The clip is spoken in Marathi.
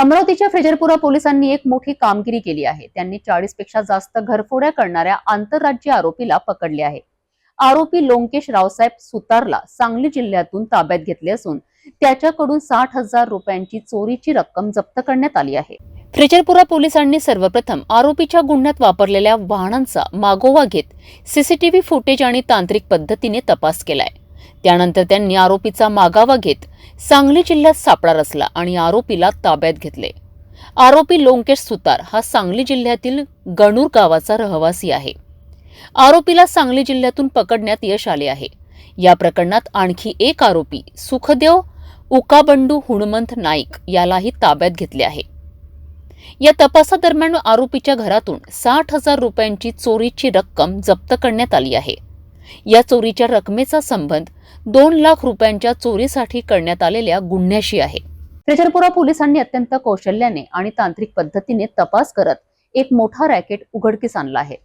अमरावतीच्या फ्रेजरपुरा पोलिसांनी एक मोठी कामगिरी केली आहे. त्यांनी चाळीसपेक्षा जास्त घरफोड्या करणाऱ्या आंतरराज्य आरोपीला पकडले आहे. आरोपी लोंकेश रावसाहेब सुतारला सांगली जिल्ह्यातून ताब्यात घेतले असून त्याच्याकडून साठ हजार रुपयांची चोरीची रक्कम जप्त करण्यात आली आहे. फ्रेजरपुरा पोलिसांनी सर्वप्रथम आरोपीच्या गुन्ह्यात वापरलेल्या वाहनांचा मागोवा घेत सीसीटीव्ही फुटेज आणि तांत्रिक पद्धतीने तपास केलाय. त्यानंतर त्यांनी आरोपीचा मागावा घेत सांगली जिल्ह्यात सापळा रचला आणि आरोपीला ताब्यात घेतले. आरोपी लोंकेश सुतार हा सांगली जिल्ह्यातील गणूर गावाचा रहिवासी आहे. आरोपीला सांगली जिल्ह्यातून पकडण्यात यश आले आहे. या प्रकरणात आणखी एक आरोपी सुखदेव उकाबंडू हुणमंत नाईक यालाही ताब्यात घेतले आहे. या तपासादरम्यान आरोपीच्या घरातून साठ हजार रुपयांची चोरीची रक्कम जप्त करण्यात आली आहे. या चोरीच्या रकमेचा संबंध दोन लाख रुपयांच्या चोरीसाठी करण्यात आलेल्या गुन्ह्याशी आहे. त्रिचरपुरा पोलिसांनी अत्यंत कौशल्याने आणि तांत्रिक पद्धतीने तपास करत एक मोठा रॅकेट उघडकीस आणला आहे.